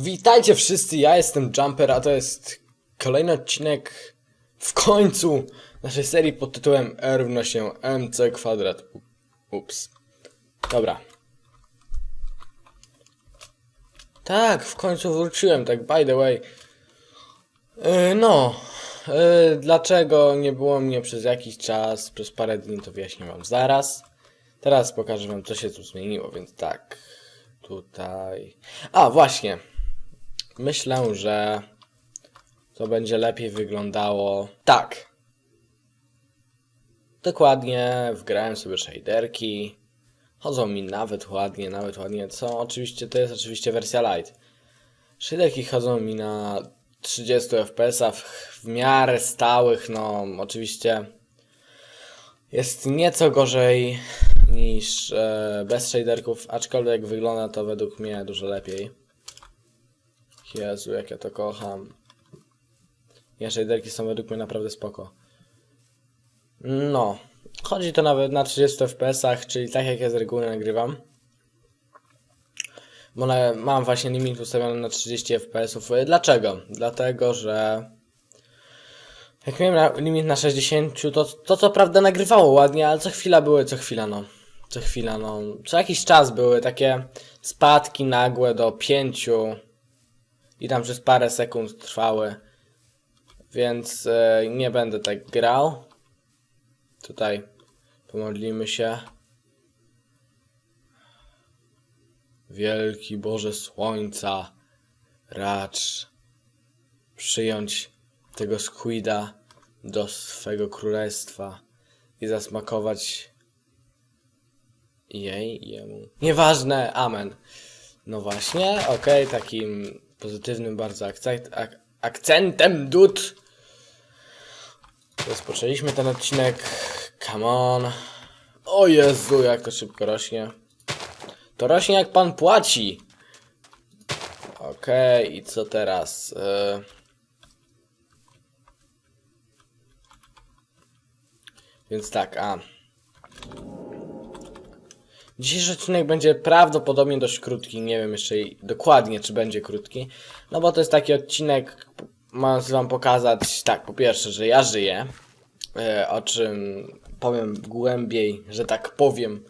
Witajcie wszyscy, ja jestem Jumper, a to jest kolejny odcinek w końcu naszej serii pod tytułem R równa się MC kwadrat. Ups. Dobra. Tak, w końcu wróciłem, tak by the way. Yy, no, yy, dlaczego nie było mnie przez jakiś czas, przez parę dni, to wyjaśnię wam zaraz. Teraz pokażę wam, co się tu zmieniło, więc tak. Tutaj. A, właśnie. Myślę, że to będzie lepiej wyglądało tak. Dokładnie, wgrałem sobie shaderki. Chodzą mi nawet ładnie, nawet ładnie. Co oczywiście, to jest oczywiście wersja light. Shaderki chodzą mi na 30 fps w, w miarę stałych, no oczywiście jest nieco gorzej niż e, bez shaderków, aczkolwiek wygląda to według mnie dużo lepiej. Jezu, jak ja to kocham. Ja shaderki są według mnie naprawdę spoko. No, chodzi to nawet na 30 fps, czyli tak jak ja z reguły nagrywam. Bo na, mam właśnie limit ustawiony na 30 fps. Dlaczego? Dlatego, że jak miałem na, limit na 60, to, to co prawda nagrywało ładnie, ale co chwila były, co chwila no. Co chwila no. Co jakiś czas były takie spadki nagłe do 5 i tam przez parę sekund trwały. Więc e, nie będę tak grał. Tutaj pomodlimy się. Wielki Boże Słońca, racz przyjąć tego Squida do swego królestwa i zasmakować jej, jemu. Nieważne, amen. No właśnie, okej, takim pozytywnym bardzo akcent, ak akcentem dud. Rozpoczęliśmy ten odcinek. Come on. O Jezu, jak to szybko rośnie. To rośnie jak pan płaci. Okej, i co teraz? Y... Więc tak, a. Dzisiejszy odcinek będzie prawdopodobnie dość krótki. Nie wiem jeszcze dokładnie, czy będzie krótki. No bo to jest taki odcinek, mając wam pokazać, tak, po pierwsze, że ja żyję. E, o czym powiem głębiej, że tak powiem,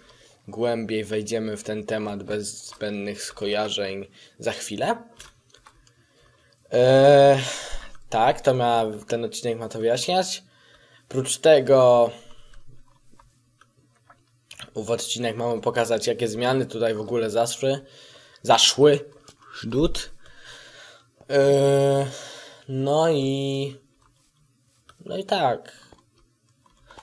głębiej wejdziemy w ten temat bez zbędnych skojarzeń za chwilę. E, tak, to ma, ten odcinek ma to wyjaśniać. Prócz tego w odcinek mamy pokazać, jakie zmiany tutaj w ogóle zaszły. Zaszły. Żdut. Yy, no i. No i tak.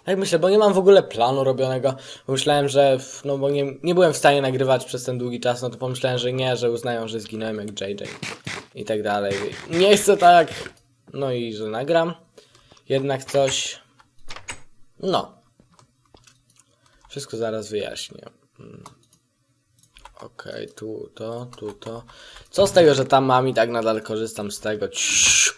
Tak myślę, bo nie mam w ogóle planu robionego. Myślałem, że. w- No bo nie, nie byłem w stanie nagrywać przez ten długi czas, no to pomyślałem, że nie, że uznają, że zginąłem jak JJ. I tak dalej. Nie chcę tak. No i że nagram. Jednak coś. No. Wszystko zaraz wyjaśnię. Mm. Okej, tu to, tu to. Co z tego, że tam mam i tak nadal korzystam z tego. Ciii.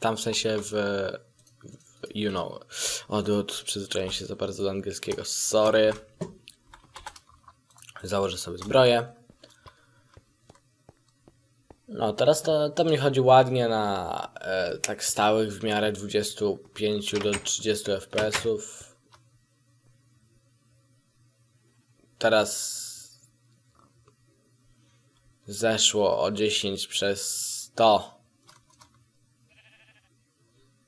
Tam w sensie w, w you know. Odwrót, przyzwyczaiłem się za bardzo do angielskiego. Sorry. Założę sobie zbroję. No, teraz to, to mnie chodzi ładnie na e, tak stałych w miarę 25 do 30 fps-ów. Teraz zeszło o 10 przez 100.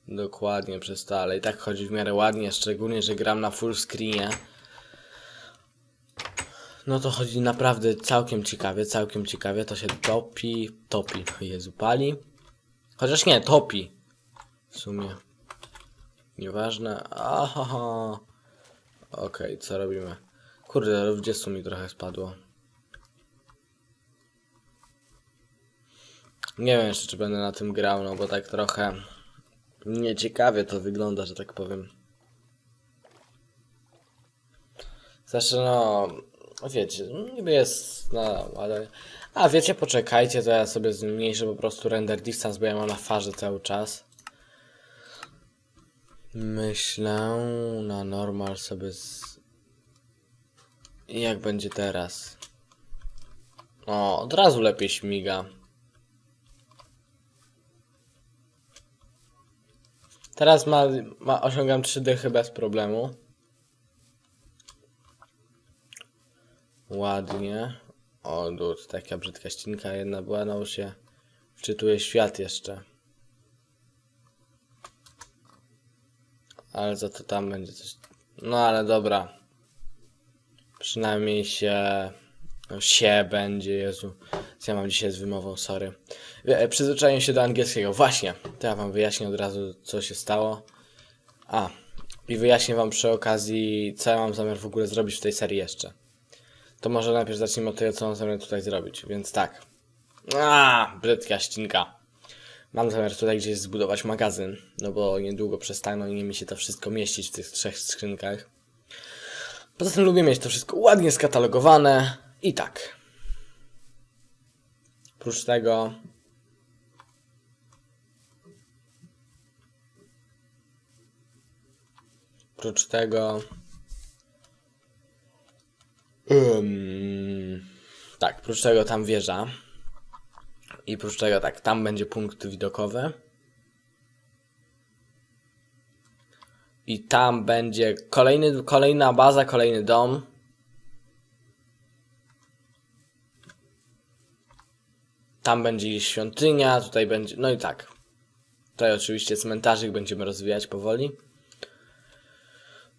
Dokładnie przez to, ale i tak chodzi w miarę ładnie, szczególnie, że gram na full screenie. No to chodzi naprawdę całkiem ciekawie, całkiem ciekawie. To się topi, topi, Jezu, pali. Chociaż nie, topi. W sumie. Nieważne. Aha. Okej, co robimy? Kurde, w 20 mi trochę spadło. Nie wiem jeszcze, czy będę na tym grał, no bo tak trochę nieciekawie to wygląda, że tak powiem. Znaczy, no, wiecie, niby jest, no, ale... A, wiecie, poczekajcie, to ja sobie zmniejszę po prostu render distance, bo ja mam na farze cały czas. Myślę, na normal sobie z... I jak będzie teraz? O, od razu lepiej śmiga. Teraz ma, ma, osiągam 3 dychy bez problemu. Ładnie. O, dud, taka brzydka ścinka jedna była, no się wczytuję świat jeszcze. Ale za to tam będzie coś... No ale dobra. Przynajmniej się... Się będzie, Jezu. Co ja mam dzisiaj z wymową, sorry. E, Przyzwyczaiłem się do angielskiego. Właśnie, to ja wam wyjaśnię od razu, co się stało. A, i wyjaśnię wam przy okazji, co ja mam zamiar w ogóle zrobić w tej serii jeszcze. To może najpierw zacznijmy od tego, co mam zamiar tutaj zrobić. Więc tak. A, brzydka ścinka. Mam zamiar tutaj gdzieś zbudować magazyn, no bo niedługo przestaną i nie mi się to wszystko mieścić w tych trzech skrzynkach. Poza tym lubię mieć to wszystko ładnie skatalogowane i tak. Oprócz tego Oprócz tego Ym, tak, oprócz tego tam wieża. I oprócz tego tak, tam będzie punkt widokowy. I tam będzie kolejny, kolejna baza, kolejny dom. Tam będzie świątynia, tutaj będzie. No i tak. Tutaj oczywiście cmentarzyk będziemy rozwijać powoli.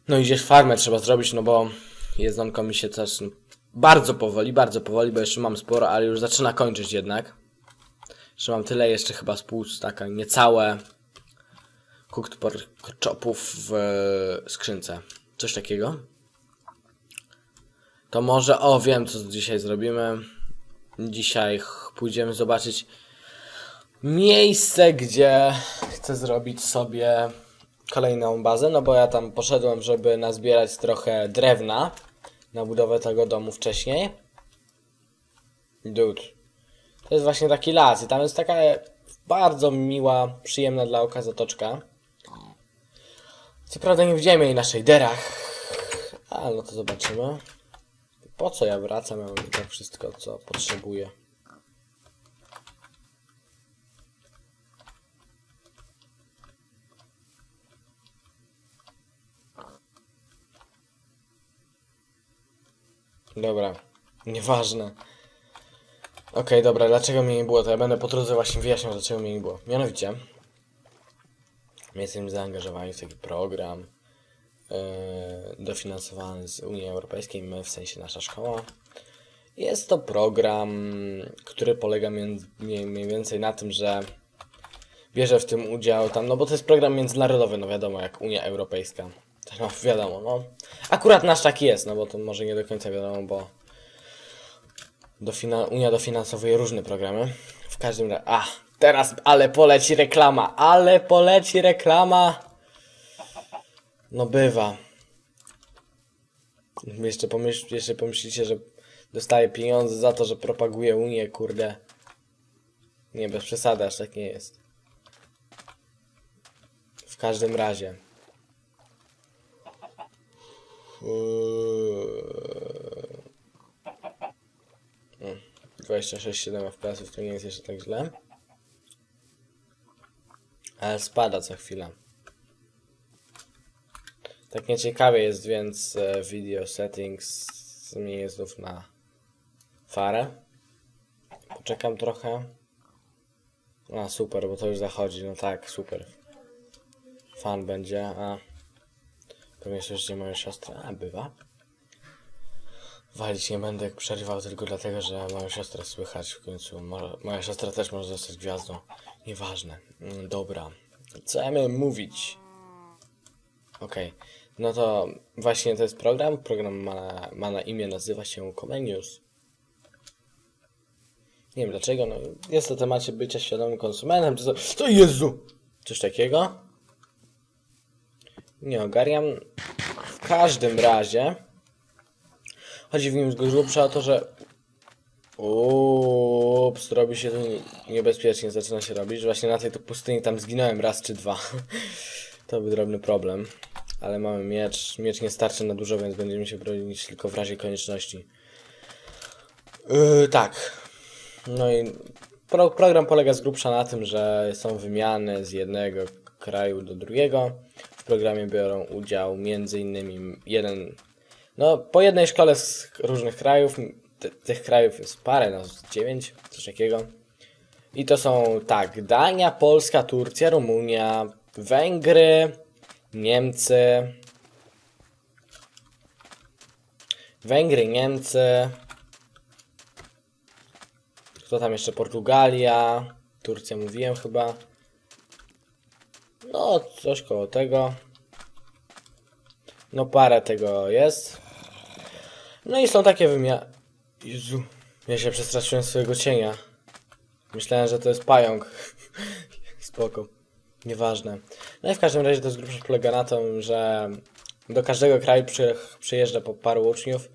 No i gdzieś farmę trzeba zrobić, no bo jedzonko mi się też bardzo powoli, bardzo powoli, bo jeszcze mam sporo, ale już zaczyna kończyć jednak. Jeszcze mam tyle, jeszcze chyba z pół taka niecałe cooked pork chopów w skrzynce. Coś takiego. To może, o wiem co dzisiaj zrobimy. Dzisiaj pójdziemy zobaczyć miejsce, gdzie chcę zrobić sobie kolejną bazę, no bo ja tam poszedłem, żeby nazbierać trochę drewna na budowę tego domu wcześniej. Dude. To jest właśnie taki las i tam jest taka bardzo miła, przyjemna dla oka zatoczka. Co prawda nie widziałem jej na shaderach, ale no to zobaczymy. Po co ja wracam? Ja mam tak wszystko, co potrzebuję. Dobra, nieważne. Okej, dobra, dlaczego mnie nie było? To ja będę po drodze właśnie wyjaśniał, dlaczego mnie nie było. Mianowicie, my jesteśmy zaangażowani w taki program yy, dofinansowany z Unii Europejskiej, my w sensie nasza szkoła. Jest to program, który polega mniej, więcej na tym, że bierze w tym udział tam, no bo to jest program międzynarodowy, no wiadomo, jak Unia Europejska. No wiadomo, no. Akurat nasz taki jest, no bo to może nie do końca wiadomo, bo dofina Unia dofinansowuje różne programy. W każdym razie. A, teraz, ale poleci reklama, ale poleci reklama. No bywa. Jeszcze, pomyśl, jeszcze pomyślicie, że dostaje pieniądze za to, że propaguje Unię, kurde. Nie, bez przesady, aż tak nie jest. W każdym razie. Mm, 26,7 FPS to nie jest jeszcze tak źle. Ale spada co chwilę. Tak nieciekawie jest, więc e, video settings zmienię znów na farę. Poczekam trochę. A super, bo to już zachodzi. No tak, super. Fan będzie, a pewnie słyszycie moją siostrę, a bywa. Walić nie będę przerywał tylko dlatego, że moją siostrę słychać w końcu. Mo moja siostra też może zostać gwiazdą. Nieważne. Mm, Dobra. Co ja miałem mówić? Okej. No to właśnie to jest program. Program ma, ma na imię, nazywa się Comenius. Nie wiem dlaczego, no jest o temacie bycia świadomym konsumentem, czy to... To Jezu! Coś takiego? Nie ogarniam. W każdym razie... Chodzi w nim z grubsza o to, że... Ups, robi się to niebezpiecznie, zaczyna się robić. Właśnie na tej to pustyni tam zginąłem raz czy dwa. to był drobny problem. Ale mamy miecz. Miecz nie starczy na dużo, więc będziemy się bronić tylko w razie konieczności. Yy, tak. No i pro, program polega z grubsza na tym, że są wymiany z jednego kraju do drugiego. W programie biorą udział m.in. jeden, no po jednej szkole z różnych krajów. Ty- tych krajów jest parę, no dziewięć, coś takiego. I to są tak, Dania, Polska, Turcja, Rumunia, Węgry, Niemcy, Węgry, Niemcy, kto tam jeszcze? Portugalia, Turcja mówiłem chyba. No, coś koło tego. No, parę tego jest. No i są takie wymiary. Jezu, ja się przestraszyłem swojego cienia. Myślałem, że to jest pająk. Spoko. Nieważne. No i w każdym razie to z grubsza polega na tym, że do każdego kraju przy, przyjeżdża po paru uczniów.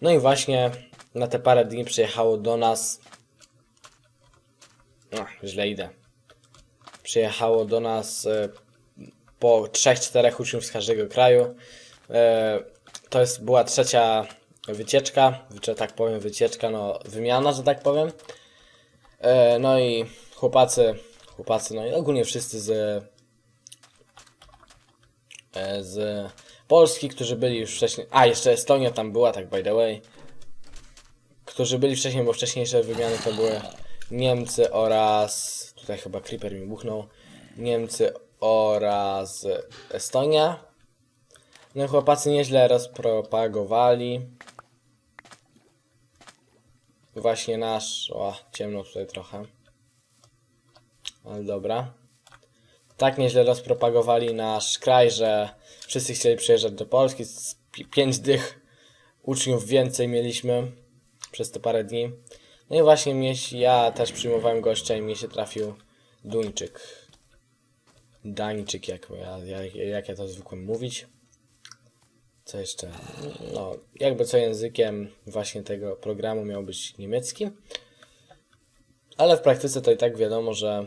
No i właśnie na te parę dni przyjechało do nas. No, źle idę. Przyjechało do nas e, po 3-4 uczniów z każdego kraju. E, to jest, była trzecia wycieczka, że tak powiem, wycieczka, no wymiana, że tak powiem. E, no i chłopacy, chłopacy, no i ogólnie wszyscy z, e, z Polski, którzy byli już wcześniej, a jeszcze Estonia tam była, tak by the way, którzy byli wcześniej, bo wcześniejsze wymiany to były Niemcy oraz, tutaj chyba Creeper mi buchnął, Niemcy oraz Estonia. No chłopacy nieźle rozpropagowali właśnie nasz... O, ciemno tutaj trochę. Ale dobra. Tak nieźle rozpropagowali nasz kraj, że wszyscy chcieli przyjeżdżać do Polski. Z pi- Pięć dych uczniów więcej mieliśmy przez te parę dni. No i właśnie mnie, ja też przyjmowałem gościa i mnie się trafił Duńczyk. Dańczyk, jak ja, jak, jak ja to zwykłem mówić. Co jeszcze? No, jakby co językiem właśnie tego programu miał być niemiecki. Ale w praktyce to i tak wiadomo, że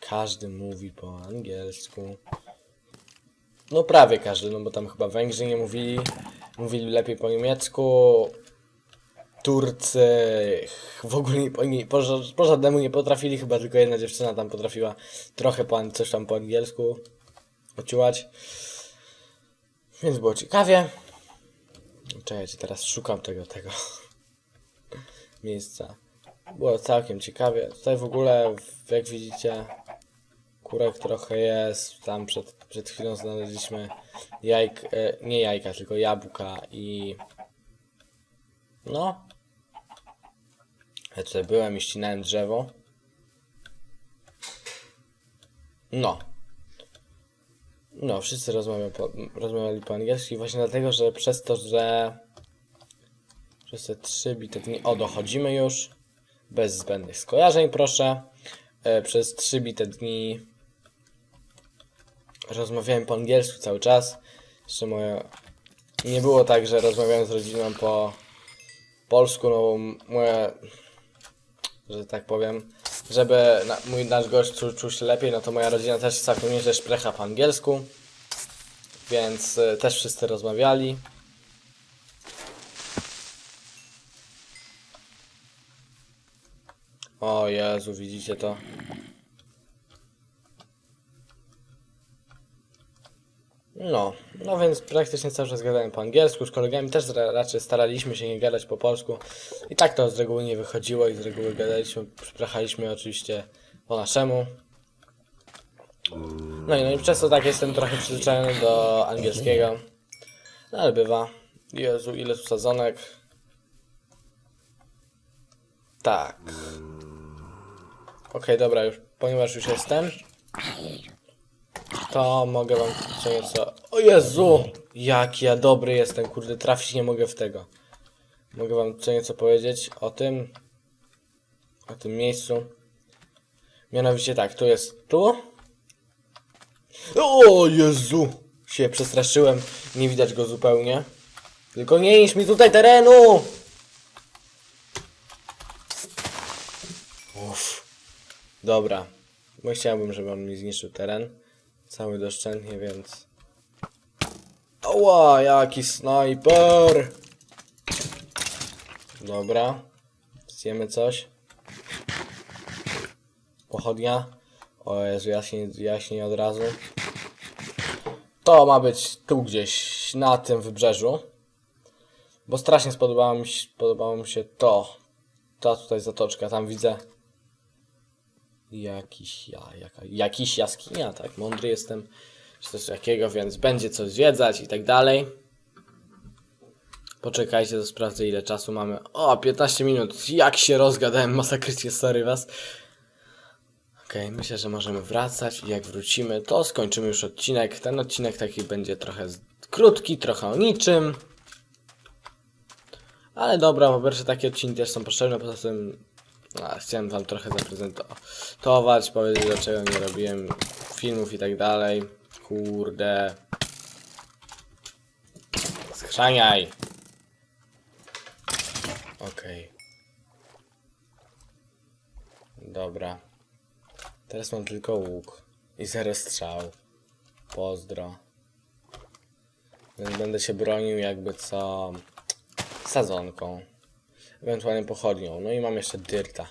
każdy mówi po angielsku. No prawie każdy, no bo tam chyba Węgrzy nie mówili. Mówili lepiej po niemiecku. Turcy w ogóle nie, po, nie, po, po żadnemu nie potrafili, chyba tylko jedna dziewczyna tam potrafiła trochę po, coś tam po angielsku ociłać. Więc było ciekawie. Czekajcie, teraz szukam tego, tego miejsca. Było całkiem ciekawie. Tutaj w ogóle, jak widzicie, kurek trochę jest. Tam przed, przed chwilą znaleźliśmy jajk, e, nie jajka, tylko jabłka i no. Ja tutaj byłem i ścinałem drzewo. No. No, wszyscy rozmawiają po, rozmawiali po angielsku właśnie dlatego, że przez to, że przez te trzy bite dni, o dochodzimy już, bez zbędnych skojarzeń proszę, e, przez trzy bite dni rozmawiałem po angielsku cały czas, jeszcze moje, nie było tak, że rozmawiałem z rodziną po polsku, no bo moje, że tak powiem, żeby na, mój nasz gość czuł, czuł się lepiej, no to moja rodzina też całkiem nieźle szprecha po angielsku, więc y, też wszyscy rozmawiali. O Jezu, widzicie to? No, no więc praktycznie cały czas gadałem po angielsku, z kolegami też ra- raczej staraliśmy się nie gadać po polsku. I tak to z reguły nie wychodziło i z reguły gadaliśmy, sprachaliśmy oczywiście po naszemu. No i, no i przez to tak jestem trochę przyzwyczajony do angielskiego. No ale bywa. Jezu, ile tu sadzonek. Tak. Okej, dobra, już, ponieważ już jestem, to mogę wam co nieco... O Jezu! Jak ja dobry jestem, kurde, trafić nie mogę w tego. Mogę wam co nieco powiedzieć o tym, o tym miejscu. Mianowicie tak, tu jest tu. O Jezu! Się przestraszyłem, nie widać go zupełnie. Tylko nie idź mi tutaj terenu! Uff. Dobra. Bo chciałbym, żeby on mi zniszczył teren. Cały doszczętnie, więc... Oła, jaki snajper! Dobra. Zjemy coś. Pochodnia. O Jezu, jaśniej, jaśniej od razu. To ma być tu gdzieś, na tym wybrzeżu. Bo strasznie spodobało mi się, podobało mi się to. Ta tutaj zatoczka, tam widzę jakiś ja, jaka, jakiś jaskinia, tak? Mądry jestem, czy coś takiego, więc będzie coś zwiedzać i tak dalej. Poczekajcie, to sprawdzę ile czasu mamy. O, 15 minut. Jak się rozgadałem, masakrycznie, sorry was. Okej, myślę, że możemy wracać i jak wrócimy, to skończymy już odcinek. Ten odcinek taki będzie trochę krótki, trochę o niczym. Ale dobra, po pierwsze takie odcinki też są potrzebne, poza tym a, chciałem wam trochę zaprezentować, powiedzieć dlaczego nie robiłem filmów i tak dalej. Kurde. Schrzaniaj. Okej. Dobra. Teraz mam tylko łuk. I zero strzał. Pozdro. Więc będę się bronił jakby co... Sadzonką. Ewentualnie pochodnią. No i mam jeszcze dyrta.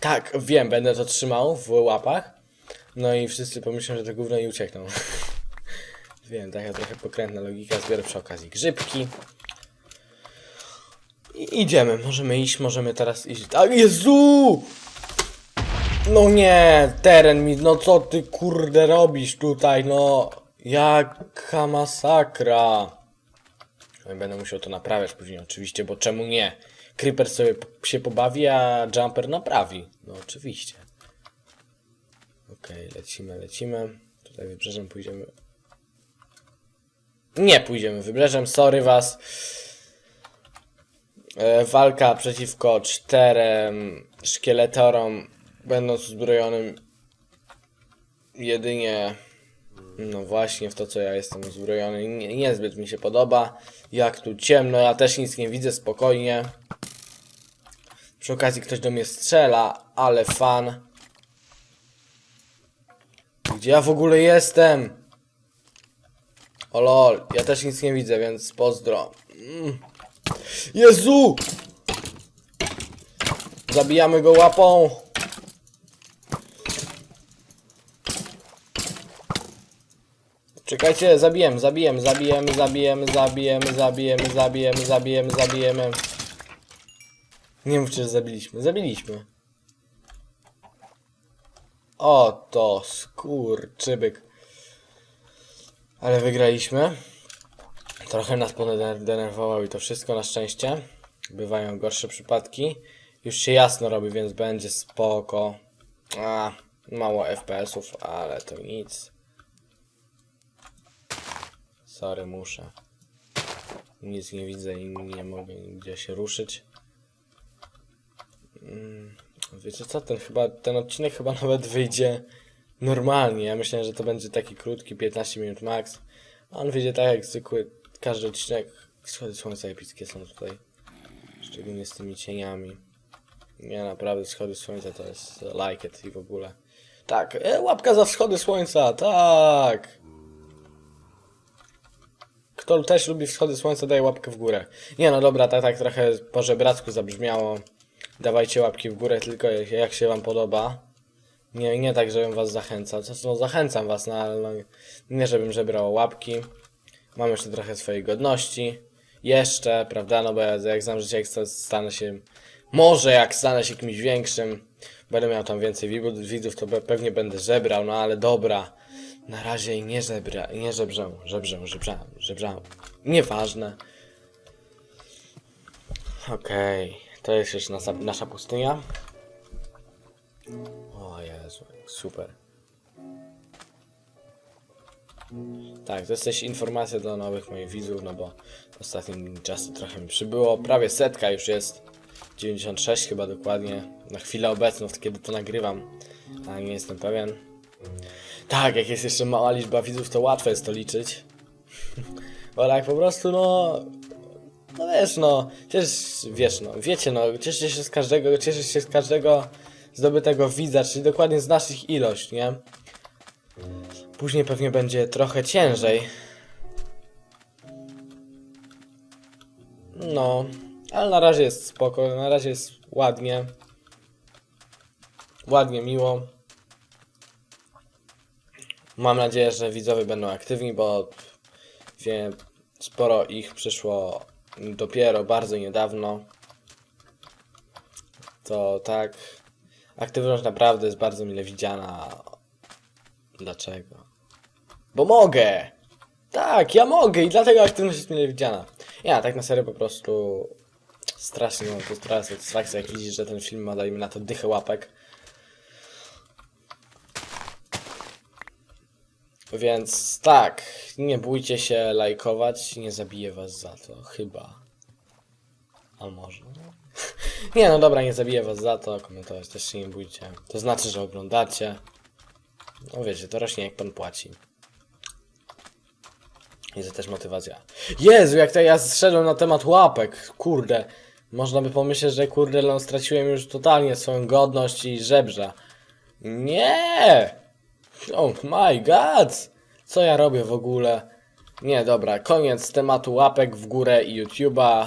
Tak, wiem, będę to trzymał w łapach. No i wszyscy pomyślą, że to gówno i uciekną. wiem, taka trochę pokrętna logika. Zbiorę przy okazji grzybki. I idziemy, możemy iść, możemy teraz iść. A Jezu! No nie, teren mi, no co ty kurde robisz tutaj, no jaka masakra. No będę musiał to naprawiać później oczywiście, bo czemu nie? Creeper sobie się pobawi, a Jumper naprawi. No oczywiście. Okej, lecimy, lecimy. Tutaj wybrzeżem pójdziemy. Nie pójdziemy wybrzeżem, sorry was. E, walka przeciwko czterem szkieletorom, będąc uzbrojonym jedynie no właśnie w to, co ja jestem uzbrojony. Nie, niezbyt mi się podoba. Jak tu ciemno, ja też nic nie widzę, spokojnie. Przy okazji ktoś do mnie strzela, ale fan. Gdzie ja w ogóle jestem? O lol, ja też nic nie widzę, więc pozdro. Mm. Jezu! Zabijamy go łapą. Czekajcie, zabijemy, zabijemy, zabijemy, zabijemy, zabijemy, zabijemy, zabijemy, zabijemy, zabijemy. Nie mówcie, że zabiliśmy. Zabiliśmy. O, to skurczybyk. Ale wygraliśmy. Trochę nas podenerwował i to wszystko na szczęście. Bywają gorsze przypadki. Już się jasno robi, więc będzie spoko. A, mało FPS-ów, ale to nic. Sorry, muszę. Nic nie widzę i nie mogę nigdzie się ruszyć. Mm, Wiecie co, ten chyba, ten odcinek chyba nawet wyjdzie normalnie. Ja myślałem, że to będzie taki krótki, 15 minut max. On wyjdzie tak jak zwykły, każdy odcinek. Schody słońca epickie są tutaj. Szczególnie z tymi cieniami. Nie, naprawdę, schody słońca to jest like it i w ogóle. Tak, e, łapka za wschody słońca, tak! Kto też lubi wschody słońca, daje łapkę w górę. Nie no dobra, tak, tak trochę po żebracku zabrzmiało. Dawajcie łapki w górę tylko jak- się wam podoba. Nie, nie tak, żebym was zachęcał. Co, no, zachęcam was, no ale no, nie żebym żebrał łapki. Mam jeszcze trochę swojej godności. Jeszcze, prawda, no bo ja, jak znam życie, jak sta- stanę się... Może jak stanę się kimś większym, będę miał tam więcej widzów, to pe- pewnie będę żebrał, no ale dobra. Na razie nie żebra, nie żebrzę, żebrzę, żebrzę, żebrzę. Nieważne. Okej, to jest już nasza, nasza pustynia. O Jezu, super. Tak, to jest też informacja dla nowych moich widzów, no bo w ostatnim czasie trochę mi przybyło. Prawie setka już jest. 96 chyba dokładnie. Na chwilę obecną, kiedy to nagrywam. A nie jestem pewien. Tak, jak jest jeszcze mała liczba widzów, to łatwo jest to liczyć. Bo tak po prostu, no... No wiesz, no... Ciesz, wiesz, no, wiecie, no, cieszycie się z każdego, cieszysz się z każdego zdobytego widza, czyli dokładnie z naszych ilość, nie? Później pewnie będzie trochę ciężej. No, ale na razie jest spoko, na razie jest ładnie. Ładnie, miło. Mam nadzieję, że widzowie będą aktywni, bo wiem, sporo ich przyszło dopiero bardzo niedawno. To tak, aktywność naprawdę jest bardzo mile widziana. Dlaczego? Bo mogę! Tak, ja mogę i dlatego aktywność jest mile widziana. Ja tak na serio po prostu strasznie mam satysfakcję, jak widzisz, że ten film ma, dajmy na to, dychę łapek. Więc tak, nie bójcie się lajkować, nie zabiję was za to, chyba. A może? Nie, no dobra, nie zabiję was za to, komentować też się nie bójcie. To znaczy, że oglądacie. No wiecie, to rośnie jak pan płaci. Jest to też motywacja. Jezu, jak to ja zszedłem na temat łapek, kurde. Można by pomyśleć, że kurde, no straciłem już totalnie swoją godność i żebrza. Nie! Oh my god! Co ja robię w ogóle? Nie, dobra, koniec tematu łapek w górę i YouTube'a.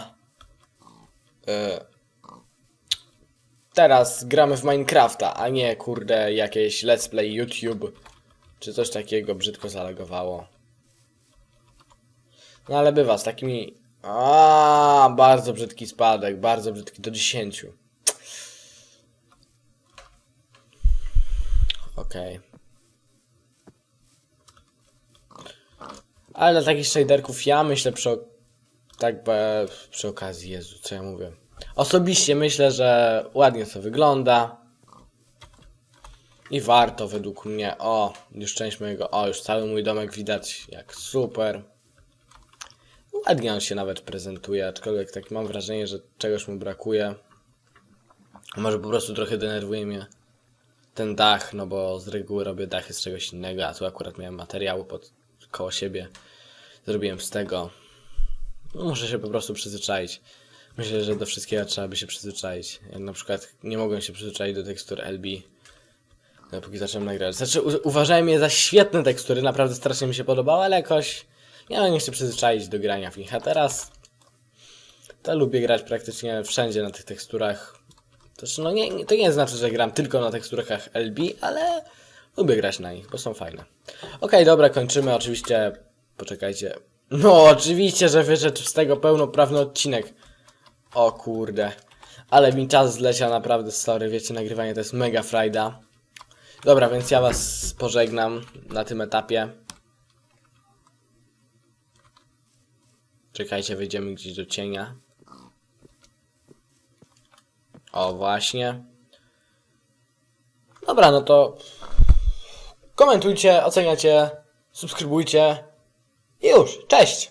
E, Teraz gramy w Minecrafta, a nie kurde jakieś let's play YouTube czy coś takiego brzydko zalegowało. No ale bywa z takimi. A, bardzo brzydki spadek, bardzo brzydki do 10. Okej. Ale dla takich shaderków ja myślę przy, tak przy okazji, Jezu, co ja mówię. Osobiście myślę, że ładnie to wygląda. I warto według mnie. O, już część mojego. O, już cały mój domek widać jak super. Ładnie on się nawet prezentuje, aczkolwiek tak mam wrażenie, że czegoś mu brakuje. Może po prostu trochę denerwuje mnie ten dach, no bo z reguły robię dachy z czegoś innego, a tu akurat miałem materiału pod, koło siebie. Zrobiłem z tego. No, muszę się po prostu przyzwyczaić. Myślę, że do wszystkiego trzeba by się przyzwyczaić. Ja na przykład nie mogłem się przyzwyczaić do tekstur LB. Dopóki zacząłem nagrywać. Znaczy, uważałem je za świetne tekstury, naprawdę strasznie mi się podobały, ale jakoś ja nie chcę przyzwyczaić do grania w nich. A teraz to lubię grać praktycznie wszędzie na tych teksturach. Znaczy, no nie, nie, to nie znaczy, że gram tylko na teksturach LB, ale lubię grać na nich, bo są fajne. Okej, dobra, kończymy. Oczywiście, poczekajcie. No, oczywiście, że wyszedł z tego pełnoprawny odcinek. O kurde. Ale mi czas zleciał naprawdę, sorry, wiecie, nagrywanie to jest mega frajda. Dobra, więc ja was pożegnam na tym etapie. Czekajcie, wyjdziemy gdzieś do cienia. O, właśnie. Dobra, no to komentujcie, oceniacie, subskrybujcie i już. Cześć!